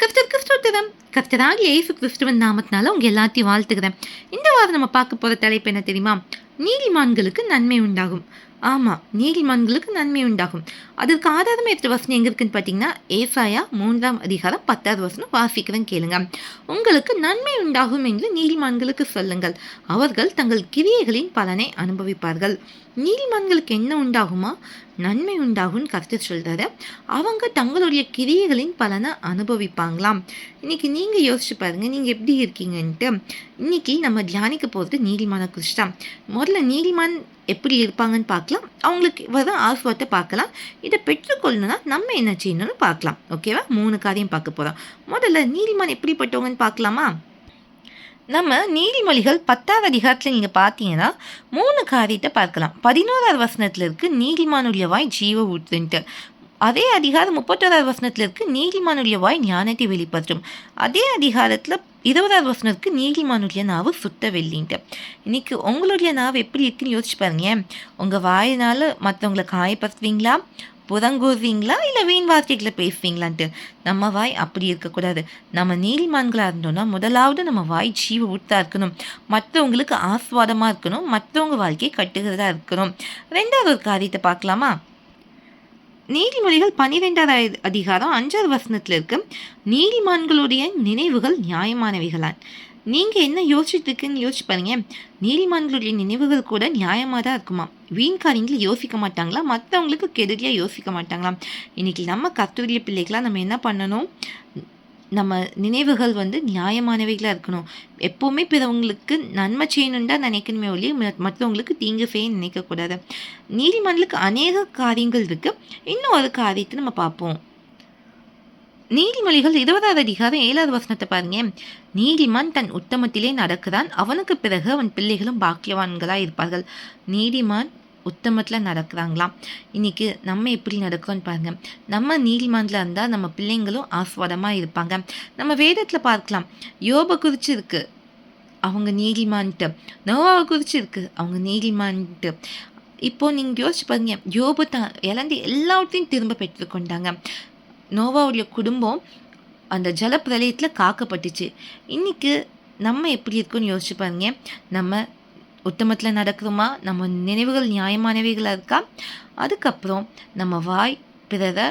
கர்த்தர் கிறிஸ்துவத்திடம் கர்த்தராக ஏசு கிறிஸ்துவன் நாமத்தினால உங்கள் எல்லாத்தையும் வாழ்த்துக்கிறேன் இந்த வாரம் நம்ம பார்க்க போகிற தலைப்பு என்ன தெரியுமா? நீதிமான்களுக்கு நன்மை உண்டாகும். ஆமாம் நீதிமான்களுக்கு நன்மை உண்டாகும். அதற்கு ஆதாரம் எடுத்த வசனம் எங்கே இருக்குன்னு பார்த்தீங்கன்னா ஏசாயா மூன்றாம் அதிகாரம் பத்தாவது வசனம் வாசிக்கிறேன் கேளுங்க. உங்களுக்கு நன்மை உண்டாகும் என்று நீதிமான்களுக்கு சொல்லுங்கள். அவர்கள் தங்கள் கிரியைகளின் பலனை அனுபவிப்பார்கள். நீதிமான்களுக்கு என்ன உண்டாகுமா? நன்மை உண்டாகும்னு கருத்து சொல்கிறாரு அவங்க தங்களுடைய கிரியைகளின் பலனை அனுபவிப்பாங்களாம். இன்னைக்கு நீங்கள் யோசிச்சு பாருங்கள் நீங்கள் எப்படி இருக்கீங்கன்ட்டு. இன்னைக்கு நம்ம தியானிக்க போகிறது நீதிமான கிருஷ்ணா முதல்ல நீதிமான் எப்படி இருப்பாங்கன்னு பார்க்கலாம். அவங்களுக்கு வர ஆஸ்வாத்தை பார்க்கலாம். இதை பெற்றுக்கொள்ளணும்னா நம்ம என்ன செய்யணும்னு பார்க்கலாம். ஓகேவா? மூணு காரியம் பார்க்க போகிறோம் முதல்ல நீதிமான் எப்படிப்பட்டவங்கன்னு பார்க்கலாமா? நம்ம நீதிமொழிகள் பத்தாவது அதிகாரத்தில் நீங்கள் பார்த்தீங்கன்னா மூணு காரியத்தை பார்க்கலாம். பதினோராவது வசனத்தில் இருக்குது நீதிமானுடைய வாய் ஜீவ ஊற்றுன்ட்டு. அதே அதிகாரம் முப்பத்தோராவது வசனத்தில் இருக்குது நீதிமானுடைய வாய் ஞானத்தை வெளிப்படுத்தும். அதே அதிகாரத்தில் இருபதாவது வசனத்துக்கு நீதிமானுடைய நாவு சுத்த வெள்ளின்ட்டு இன்னைக்கு உங்களுடைய நாவு எப்படி இருக்குன்னு யோசிச்சு பாருங்க உங்கள் வாயினால் மற்றவங்களை காயப்படுத்துவீங்களா? புறங்கூறுவீங்களா இல்லை வீண் வார்த்தைகளை பேசுவீங்களான்ட்டு? நம்ம வாய் அப்படி இருக்கக்கூடாது. நம்ம நீதிமான்களாக இருந்தோம்னா முதலாவது நம்ம வாய் ஜீவ ஊட்டாக இருக்கணும். மற்றவங்களுக்கு ஆஸ்வாதமாக இருக்கணும். மற்றவங்க வாழ்க்கையை கட்டுகிறதா இருக்கணும். ரெண்டாவது ஒரு காரியத்தை பார்க்கலாமா? நீதிமொழிகள் பனிரெண்டாவது அதிகாரம் அஞ்சாவது வசனத்தில் இருக்கு. நீதிமான்களுடைய நினைவுகள் நியாயமானவைகளான். நீங்கள் என்ன யோசிச்சிருக்குன்னு யோசிச்சு பாருங்க. நீதிமான்களுடைய நினைவுகள் கூட நியாயமாக தான் இருக்குமா? வீண் காரியங்களை யோசிக்க மாட்டாங்களா? மற்றவங்களுக்கு கெடுதியாக யோசிக்க மாட்டாங்களாம் இன்றைக்கி நம்ம கத்துரிய பிள்ளைகளாக நம்ம என்ன பண்ணணும்? நம்ம நினைவுகள் வந்து நியாயமானவைகளாக இருக்கணும். எப்போவுமே பிறவங்களுக்கு நன்மை செய்யணுன்னு தான் நினைக்கணுமே ஒழிய மற்றவங்களுக்கு தீங்கு செய்ய நினைக்கக்கூடாது நீதிமன்றத்துக்கு அநேக காரியங்கள் இருக்குது இன்னும் ஒரு காரியத்தை நம்ம பார்ப்போம். நீதிமொழிகள் இருபதாவது அதிகாரம் ஏழாவது வசனத்தை பாருங்க. நீதிமான் தன் உத்தமத்திலே நடக்கிறான் அவனுக்கு பிறகு அவன் பிள்ளைகளும் பாக்கியவான்களாக இருப்பார்கள். நீதிமான் உத்தமத்தில் நடக்கிறாங்களாம். இன்றைக்கி நம்ம எப்படி நடக்கிறோன்னு பாருங்கள் நம்ம நீதிமன்றில் இருந்தால் நம்ம பிள்ளைங்களும் ஆஸ்வாதமாக இருப்பாங்க. நம்ம வேதத்தில் பார்க்கலாம். யோபை குறித்து இருக்குது அவங்க நீதிமான்ட்டு. நோவாவை குறித்து இருக்குது அவங்க நீதிமான்ட்டு. இப்போது நீங்கள் யோசிச்சு பாருங்க. யோபு தான் இழந்து எல்லாத்தையும் திரும்ப பெற்றுக்கொண்டாங்க நோவாவுடைய குடும்பம் அந்த ஜலப்பிரளயத்தில் காக்கப்பட்டுச்சு. இன்றைக்கி நம்ம எப்படி இருக்குன்னு யோசிச்சு பாருங்க. நம்ம உத்தமத்தில் நடக்கிறோமா நம்ம நினைவுகள் நியாயமானவைகளாக இருக்கா? அதுக்கப்புறம் நம்ம வாய் பிறரை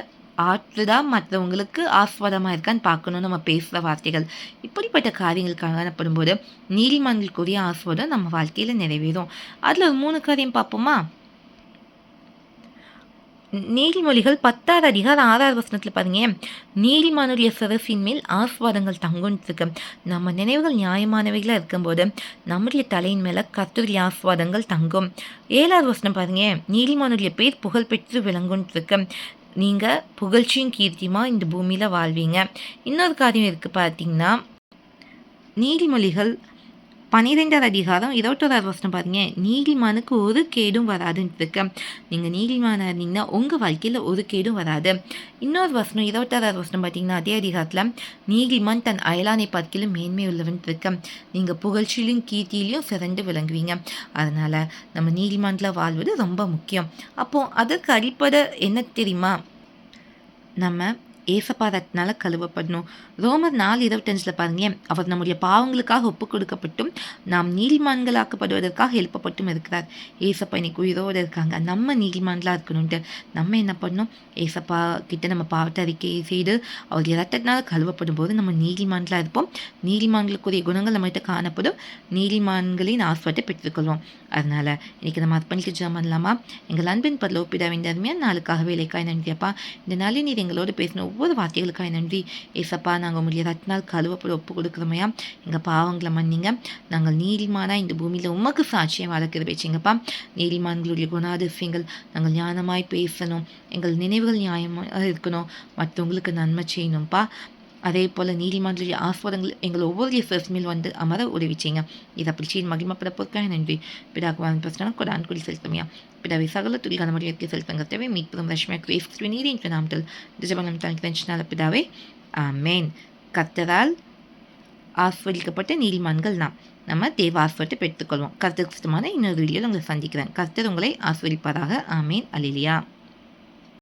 ஆற்றுதா? மற்றவங்களுக்கு ஆஸ்வாதமாக இருக்கான்னு பார்க்கணும் நம்ம பேசுகிற வார்த்தைகள். இப்படிப்பட்ட காரியங்கள் காணப்படும்போது நீதிமன்றங்களுக்குரிய ஆஸ்வாதம் நம்ம வாழ்க்கையில் நிறைவேறும். அதில் ஒரு மூணு காரியம் பார்ப்போமா? நீதிமொழிகள் பத்தாவது அதிகாரம் ஆறாவது வசனத்தில் பாருங்க. நீதிமானுடைய சரசின் மேல் ஆஸ்வாதங்கள் தங்குன்னு நம்ம நினைவுகள் நியாயமானவைகளாக இருக்கும்போது நம்முடைய தலையின் மேலே கத்துரிய ஆஸ்வாதங்கள் தங்கும். ஏழாவது வசனம் பாருங்க. நீதிமானுடைய பேர் புகழ்பெற்று விளங்குன்னு இருக்கு நீங்கள் புகழ்ச்சியும் கீர்த்தியுமாக இந்த பூமியில் வாழ்வீங்க. இன்னொரு காரியம் இருக்குது பார்த்தீங்கன்னா நீதிமொழிகள் பன்னிரெண்டாவது அதிகாரம் இருபத்தோராவது வருஷம் பாருங்க. நீதிமானுக்கு ஒரு கேடும் வராதுன்னு இருக்கு. நீங்கள் நீதிமானாக இருந்தீங்கன்னா உங்கள் வாழ்க்கையில் ஒரு கேடும் வராது. இன்னொரு வருஷம் இருபத்தாறாவது வருஷம் பார்த்தீங்கன்னா அதே அதிகாரத்தில் நீதிமான் தன் அயலானை பார்க்கலும் மேன்மை உள்ளவன் இருக்கு. நீங்கள் புகழ்ச்சியிலும் கீர்த்தியிலையும் சிறந்து விளங்குவீங்க. அதனால் நம்ம நீதிமான்ல வாழ்வது ரொம்ப முக்கியம். அப்போது அதற்கு அடிப்படை என்ன தெரியுமா? நம்ம ஏசப்பாதத்தினால கழுவப்படணும். ரோமர் நாலு இருபத்தஞ்சில் பாருங்க அவர் நம்முடைய பாவங்களுக்காக ஒப்பு கொடுக்கப்பட்டும் நாம் நீதிமான்களாக்கப்படுவதற்காக எழுப்பப்பட்டும் இருக்கிறார். ஏசப்பா இன்னைக்கு உயிரோடு இருக்காங்க. நம்ம நீதிமான்களாக இருக்கணும்ட்டு நம்ம என்ன பண்ணணும்? ஏசப்பா கிட்ட நம்ம பாவத்தை அறிக்கை செய்து அவர் இரட்டத்தினால கழுவப்படும் போது நம்ம நீதிமான்களாக இருப்போம். நீதிமான்களுக்குரிய குணங்கள் நம்மகிட்ட காணப்படும். நீதிமான்களின் ஆஸ்வாட்டை பெற்றுக்கொள்வோம். அதனால் இன்றைக்கி நம்ம அர்ப்பணிக்க ஜெபம் பண்ணலாமா? எங்கள் அன்பின் பரலோப்பிடாவின் அருமையான நாளுக்காக வேலைக்காய் நன்றியப்பா. இந்த நாளில் நீர் எங்களோடு பேசணும் ஒவ்வொரு வார்த்தைகளுக்காக நன்றி. ஏசப்பா நாங்கள் உங்களுடைய ரத்னால் கழுவப்பட ஒப்பு கொடுக்குறோமையா எங்கள் பாவங்களை மன்னிங்க. நாங்கள் நீதிமானாக இந்த பூமியில் உமக்கு சாட்சியம் வளர்க்குறது வச்சுங்கப்பா நீதிமான்களுடைய குணாதிசயங்கள் நாங்கள் ஞானமாய் பேசணும். எங்கள் நினைவுகள் நியாயமாக இருக்கணும். மற்றவங்களுக்கு நன்மை செய்யணும்ப்பா அதே போல் நீதிமன்ற ஆஸ்வாதங்கள் எங்கள் ஒவ்வொரு ஃபெஸ்மில் வந்து அமர உதவிச்சிங்க. இதை அப்படி செய்து மகிமப்பட நன்றி. பிடாகுவான் பிரச்சனை கொடான் குடி செலுத்தமையா. பிதாவை சகல துல்கான மொழியற்கு செலுத்தங்க தேவை மீட்பதும் ரஷ்மியா கிரேஸ் நீதி என்ற நாமத்தில் திஜபங்கம் தனக்கு தென்சினால பிதாவே. ஆமேன். கத்தரால் ஆஸ்வதிக்கப்பட்ட நீதிமான்கள் நாம். நம்ம தேவ ஆஸ்வத்தை பெற்றுக்கொள்வோம். கருத்து சுத்தமான இன்னொரு வீடியோவில் உங்களை சந்திக்கிறேன். கர்த்தர் உங்களை ஆஸ்வதிப்பதாக ஆமேன். அலிலியா